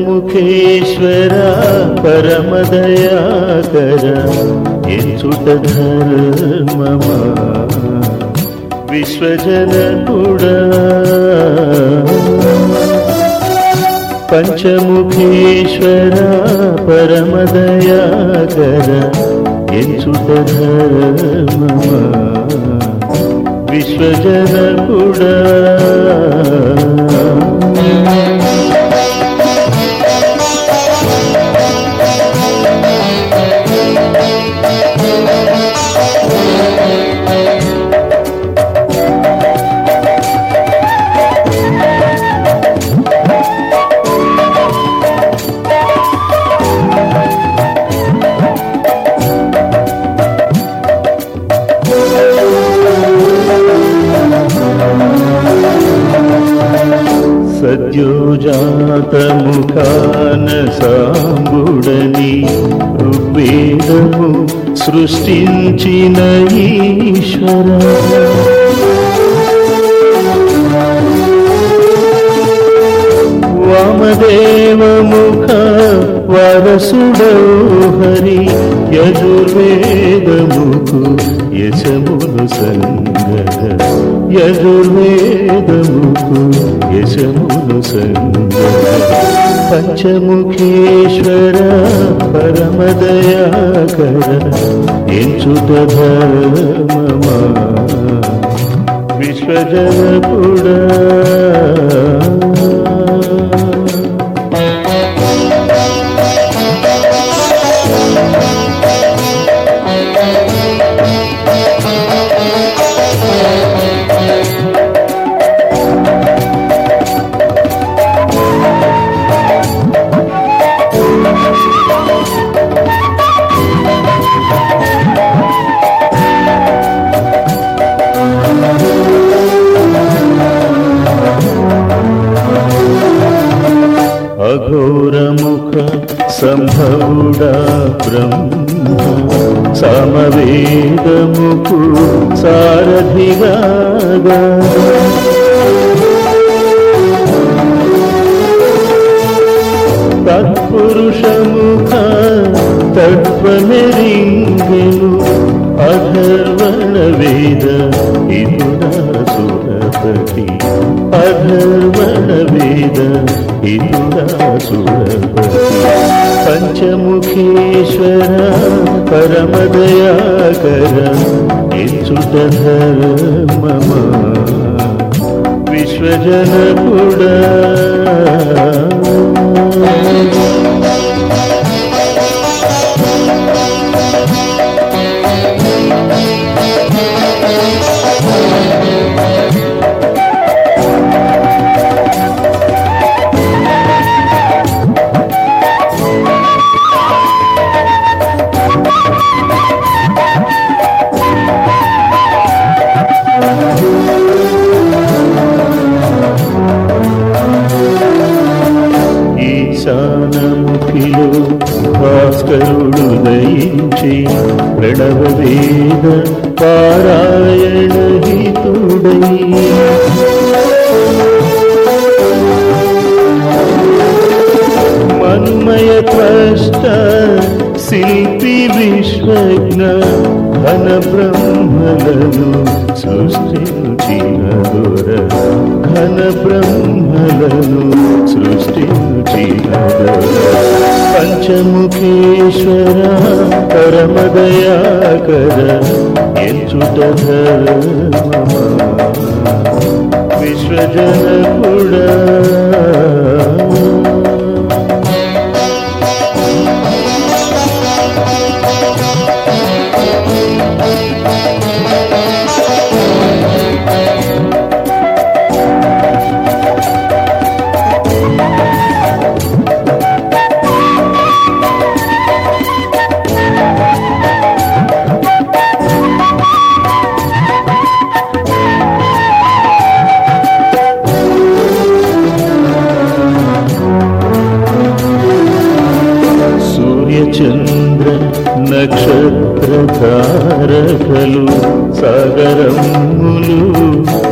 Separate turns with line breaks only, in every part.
పంచముఖేశ్వర పరమదయాకర ఎంచుట ధర్మమా విశ్వజనకుడా పంచముఖేశ్వర పరమదయాకర ఎంచుట ధర్మమా విశ్వజనకుడా సద్యోజాతముఖాన సాంబుడని ఋగ్వేదము సృష్టించిన ఈశ్వర వామదేవముఖ వరసుడౌ హరి యజుర్వేదముకు యశమును సంగద. యజుర్వేద యశమును పంచముఖేశ్వర పరమదయాకర ఎంచుత ధర్మమా. విశ్వజనపుడా. సంభవుడా బ్రహ్మ సమవేదముకు సారథిగా తత్పురుషముఖ తత్వమెరింగెను అధర్వణ వేద ఇదుడా అధర్వణ వేద ఇదుడా పంచముఖేశ్వర పరమదయాకర ఇచ్చుట ధర్మమా విశ్వజనకుడా ఈశానముఖిలో భాస్కరుడు దయించి ప్రణవ వేద పారాయణ హితుడై. మన్మయ త్వష్ట శిల్పి విశ్వజ్ఞ ఘన బ్రహ్మలను సృష్టించిన దొర ఘన బ్రహ్మ సృష్టించిన దొర పంచముఖేశ్వర పరమదయాకర ఎంచుట విశ్వజన కూడా శాఖలు సాగరములు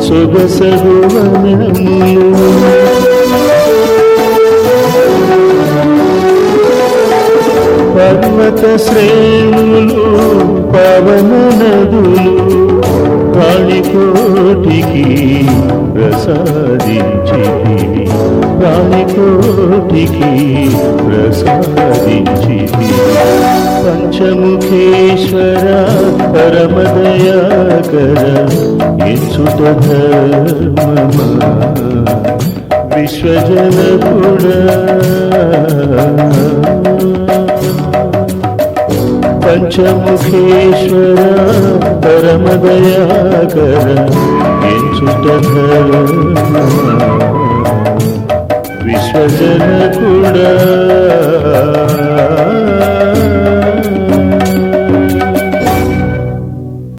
సొగసగు వనములు పర్వత శ్రేణులు పవన నదులు ప్రాణికోటికి ప్రసాదించితివి ప్రాణికోటికి ప్రసాదించితివి పంచముఖేశ్వర పరమదయాకర ఇచ్చుట ధర్మమా విశ్వజనకుడా పంచముఖేశ్వర పరమదయాకర ఎంచుట విశ్వజన కూడా